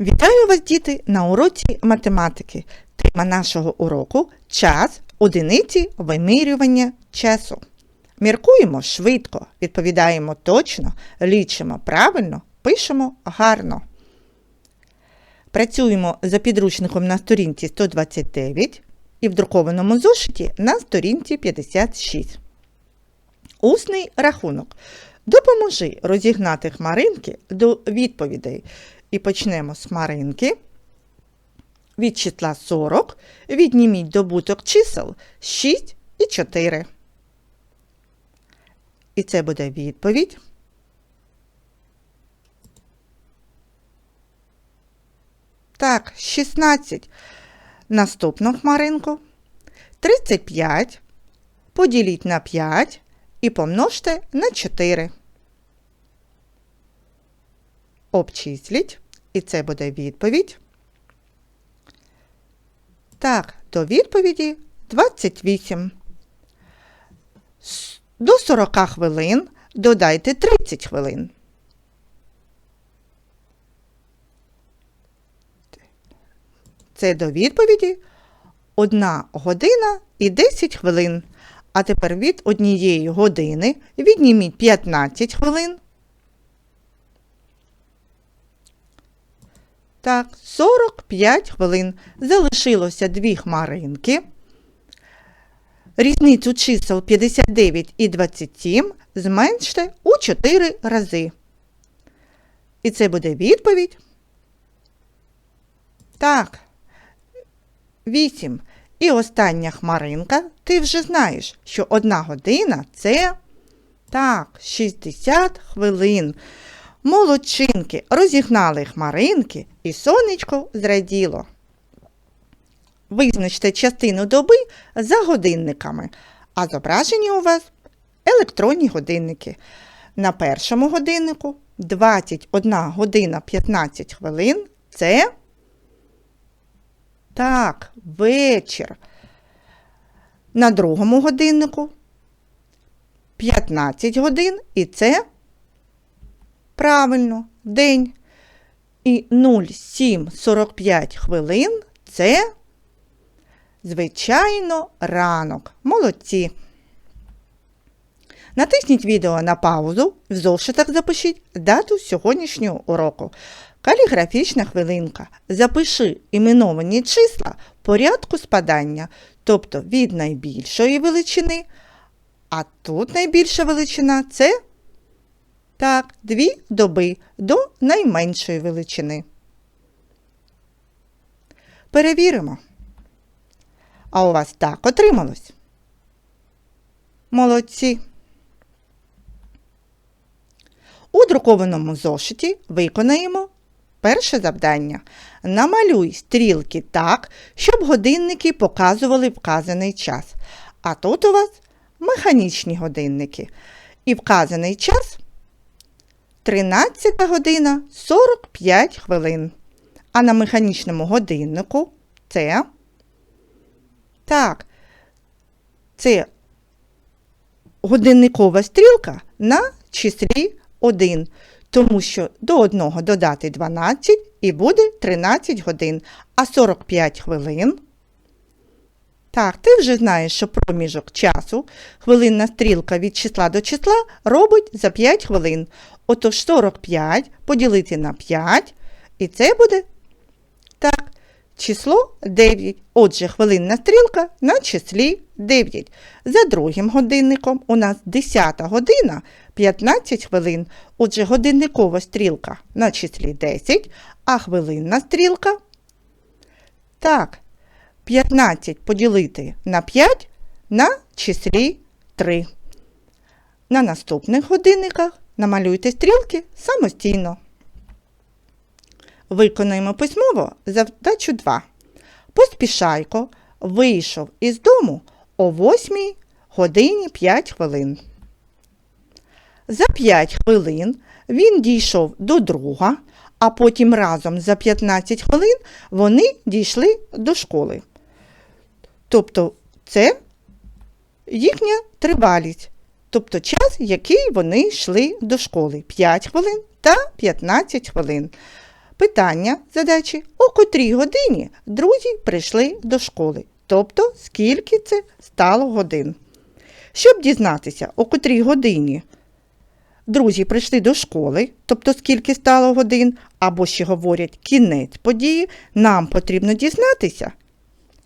Вітаю вас, діти, на уроці математики. Тема нашого уроку час одиниці вимірювання часу. Міркуємо швидко, відповідаємо точно, лічимо правильно, пишемо гарно. Працюємо за підручником на сторінці 129 і в друкованому зошиті на сторінці 56. Усний рахунок. Допоможи розігнати хмаринки до відповідей. І почнемо з хмаринки. Від числа 40 відніміть добуток чисел 6 і 4. І це буде відповідь. Так, 16. Наступну хмаринку. 35. Поділіть на 5 і помножте на 4. Обчисліть, і це буде відповідь. Так, до відповіді 28. До 40 хвилин додайте 30 хвилин. Це до відповіді 1 година і 10 хвилин. А тепер від однієї години відніміть 15 хвилин. Так, 45 хвилин. Залишилося дві хмаринки. Різницю чисел 59 і 27 зменште у 4 рази. І це буде відповідь. Так. 8. І остання хмаринка. Ти вже знаєш, що одна година це так, 60 хвилин. Молодчинки розігнали хмаринки, і сонечко зраділо. Визначте частину доби за годинниками, а зображені у вас електронні годинники. На першому годиннику 21 година 15 хвилин це так, вечір. На другому годиннику 15 годин і це Правильно, день. І 0,745 хвилин це, звичайно, ранок. Молодці. Натисніть відео на паузу, в зошитах запишіть дату сьогоднішнього уроку. Каліграфічна хвилинка. Запиши іменовані числа порядку спадання, тобто від найбільшої величини, а тут найбільша величина це так, дві доби до найменшої величини. Перевіримо. А у вас так отрималось? Молодці. У друкованому зошиті виконаємо перше завдання. Намалюй стрілки так, щоб годинники показували вказаний час. А тут у вас механічні годинники. І вказаний час 13 година 45 хвилин. А на механічному годиннику це. Так, це годинникова стрілка на числі 1. Тому що до 1 додати 12 і буде 13 годин, а 45 хвилин. Так, ти вже знаєш, що проміжок часу, хвилинна стрілка від числа до числа робить за 5 хвилин. Отож 45 поділити на 5, і це буде так, число 9. Отже, хвилинна стрілка на числі 9. За другим годинником у нас 10 година 15 хвилин. Отже, годинникова стрілка на числі 10, а хвилинна стрілка. Так, 15 поділити на 5 на числі 3. На наступних годинниках намалюйте стрілки самостійно. Виконаємо письмово завдачу 2. Поспішайко вийшов із дому о 8 годині 5 хвилин. За 5 хвилин він дійшов до друга, а потім разом за 15 хвилин вони дійшли до школи. Тобто це їхня тривалість, тобто час, який вони йшли до школи 5 хвилин та 15 хвилин. питання задачі, о котрій годині друзі прийшли до школи. Тобто, скільки це стало годин. Щоб дізнатися, о котрій годині друзі прийшли до школи, тобто скільки стало годин, або ще говорять кінець події, нам потрібно дізнатися,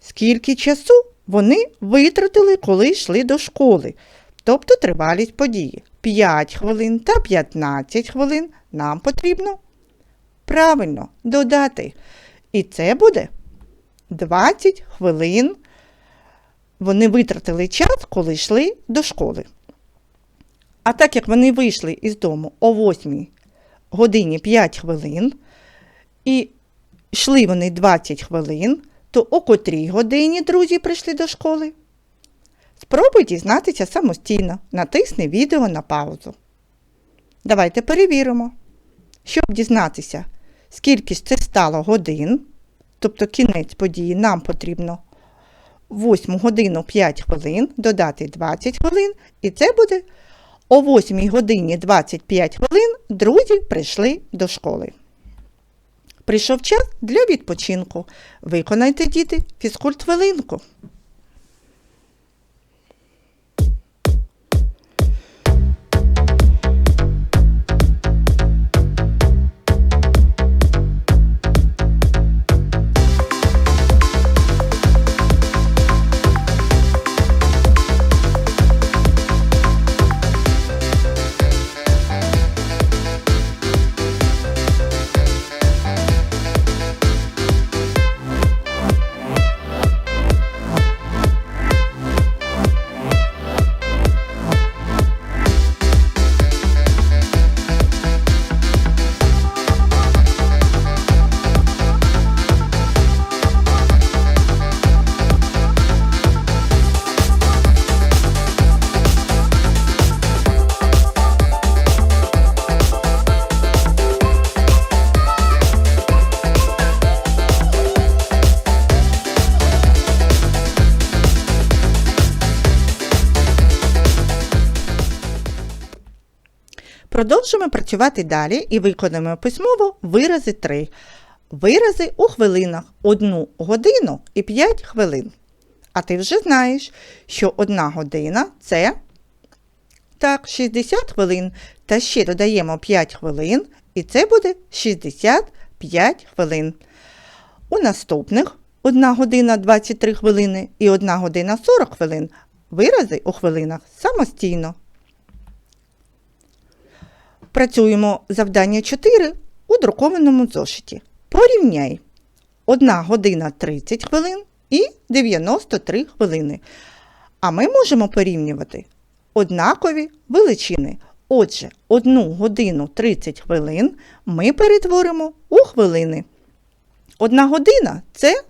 скільки часу вони витратили, коли йшли до школи, тобто тривалість події. 5 хвилин та 15 хвилин нам потрібно правильно додати. І це буде 20 хвилин. Вони витратили час, коли йшли до школи. А так як вони вийшли із дому о 8 годині 5 хвилин, і йшли вони 20 хвилин, то о котрій годині друзі прийшли до школи? Спробуй дізнатися самостійно, натисни відео на паузу. Давайте перевіримо. Щоб дізнатися, скільки ж це стало годин, тобто кінець події, нам потрібно 8 годину 5 хвилин, додати 20 хвилин, і це буде о 8 годині 25 хвилин друзі прийшли до школи. Прийшов час для відпочинку. Виконайте, діти, фізкульт хвилинку. Продовжимо працювати далі і виконаємо письмово вирази 3. Вирази у хвилинах 1 годину і 5 хвилин. А ти вже знаєш, що 1 година це так, 60 хвилин. Та ще додаємо 5 хвилин, і це буде 65 хвилин. У наступних 1 година 23 хвилини і 1 година 40 хвилин. Вирази у хвилинах самостійно. Працюємо завдання 4 у друкованому зошиті. Порівняй 1 година 30 хвилин і 93 хвилини. А ми можемо порівнювати однакові величини. Отже, 1 годину 30 хвилин ми перетворимо у хвилини. 1 година це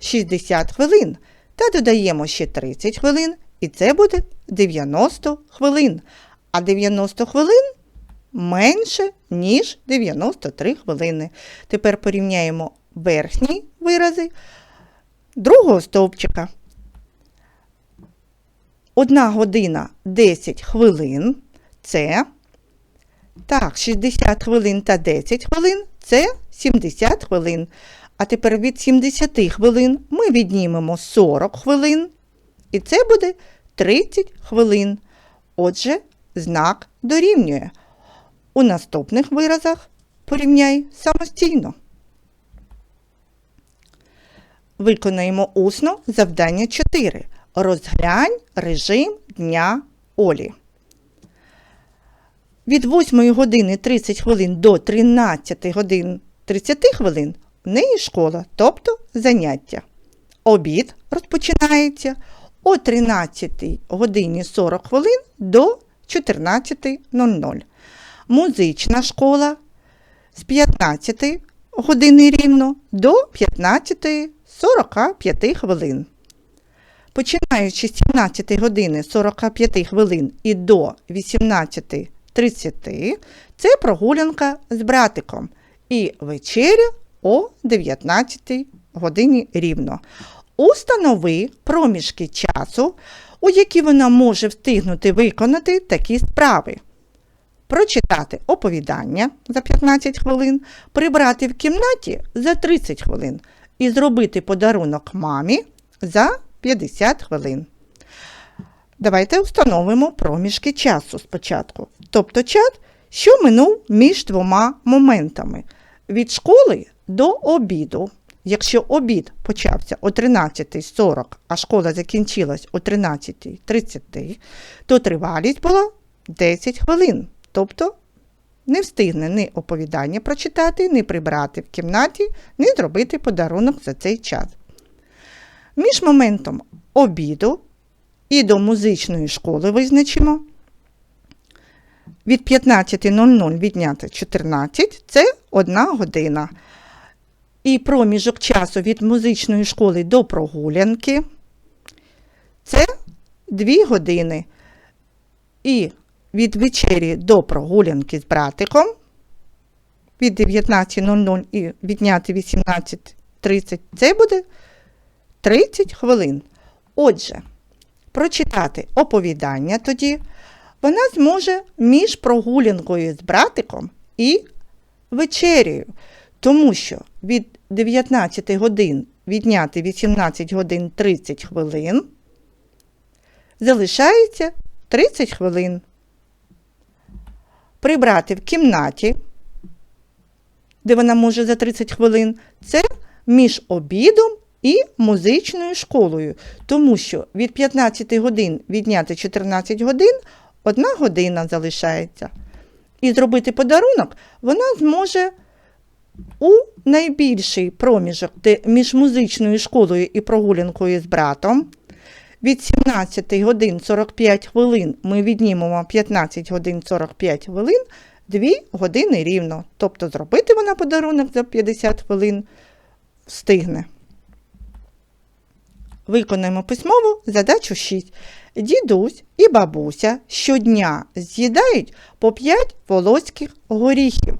60 хвилин. Та додаємо ще 30 хвилин, і це буде 90 хвилин. А 90 хвилин менше, ніж 93 хвилини. Тепер порівняємо верхні вирази другого стовпчика. 1 година 10 хвилин це. Так, 60 хвилин та 10 хвилин це 70 хвилин. А тепер від 70 хвилин ми віднімемо 40 хвилин. І це буде 30 хвилин. Отже, знак дорівнює. У наступних виразах порівняй самостійно. Виконаємо усно завдання 4. Розглянь режим дня Олі. Від 8 години 30 хвилин до 13 годин 30 хвилин в неї школа, тобто заняття. Обід розпочинається о 13 годині 40 хвилин до 14.00 музична школа з 15 години рівно до 15.45 хвилин. Починаючи з 17 години 45 хвилин і до 18.30 це прогулянка з братиком і вечеря о 19 годині рівно. Установи проміжки часу, у які вона може встигнути виконати такі справи. Прочитати оповідання за 15 хвилин, прибрати в кімнаті за 30 хвилин і зробити подарунок мамі за 50 хвилин. Давайте встановимо проміжки часу спочатку. Тобто час, що минув між двома моментами від школи до обіду. Якщо обід почався о 13.40, а школа закінчилась о 13.30, то тривалість була 10 хвилин. Тобто не встигне ні оповідання прочитати, ні прибрати в кімнаті, ні зробити подарунок за цей час. Між моментом обіду і до музичної школи визначимо. Від 15.00 відняти 14 це 1 година. І проміжок часу від музичної школи до прогулянки це 2 години. І від вечері до прогулянки з братиком від 19.00 і відняти 18.30 це буде 30 хвилин. Отже, прочитати оповідання тоді вона зможе між прогулянкою з братиком і вечерею, тому що від 19 годин відняти 18 годин 30 хвилин залишається 30 хвилин. Прибрати в кімнаті, де вона може за 30 хвилин, це між обідом і музичною школою, тому що від 15 годин відняти 14 годин одна година залишається. І зробити подарунок вона зможе у найбільший проміжок між музичною школою і прогулянкою з братом. Від 17 годин 45 хвилин ми віднімемо 15 годин 45 хвилин 2 години рівно. Тобто зробити вона подарунок за 50 хвилин встигне. Виконаємо письмову задачу 6. Дідусь і бабуся щодня з'їдають по 5 волоських горіхів.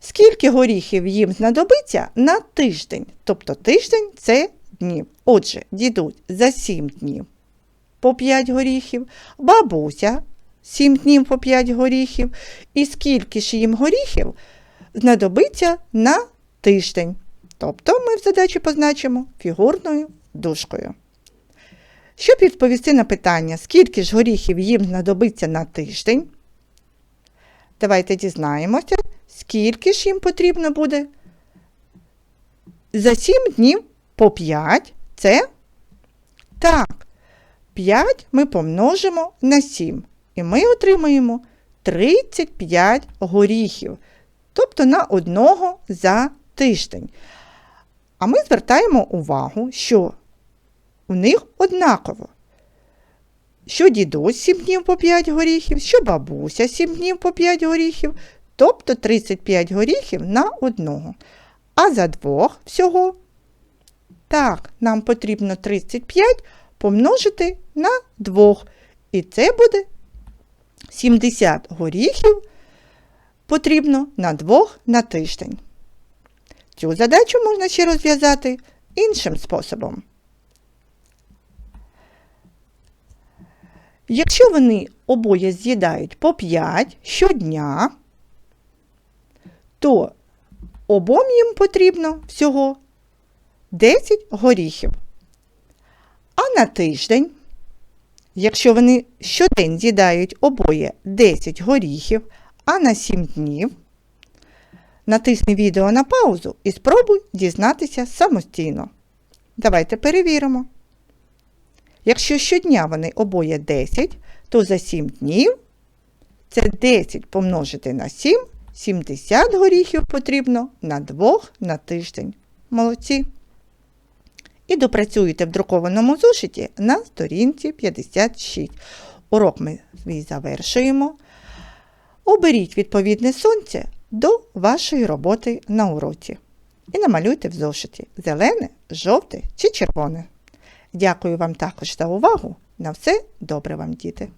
Скільки горіхів їм знадобиться на тиждень? Тобто тиждень це днів. Отже, дідусь за 7 днів по 5 горіхів, бабуся 7 днів по 5 горіхів. І скільки ж їм горіхів знадобиться на тиждень. Тобто ми в задачі позначимо фігурною дужкою. Щоб відповісти на питання, скільки ж горіхів їм знадобиться на тиждень, давайте дізнаємося, скільки ж їм потрібно буде. За 7 днів по 5 це так. 5 ми помножимо на 7. І ми отримаємо 35 горіхів, тобто на одного за тиждень. А ми звертаємо увагу, що у них однаково. Що дідусь 7 днів по 5 горіхів, що бабуся 7 днів по 5 горіхів, тобто 35 горіхів на одного. А за двох всього, так, нам потрібно 35 помножити на двох. І це буде 70 горіхів потрібно на двох на тиждень. Цю задачу можна ще розв'язати іншим способом. Якщо вони обоє з'їдають по 5 щодня, то обом їм потрібно всього 10 горіхів. А на тиждень, якщо вони щодень з'їдають обоє 10 горіхів, а на 7 днів, натисни відео на паузу і спробуй дізнатися самостійно. Давайте перевіримо. Якщо щодня вони обоє 10, то за 7 днів це 10 помножити на 7, 70 горіхів потрібно на 2 на тиждень. Молодці. І допрацюєте в друкованому зошиті на сторінці 56. Урок ми свій завершуємо. Оберіть відповідне сонце до вашої роботи на уроці. І намалюйте в зошиті зелене, жовте чи червоне. Дякую вам також за увагу. На все добре вам, діти!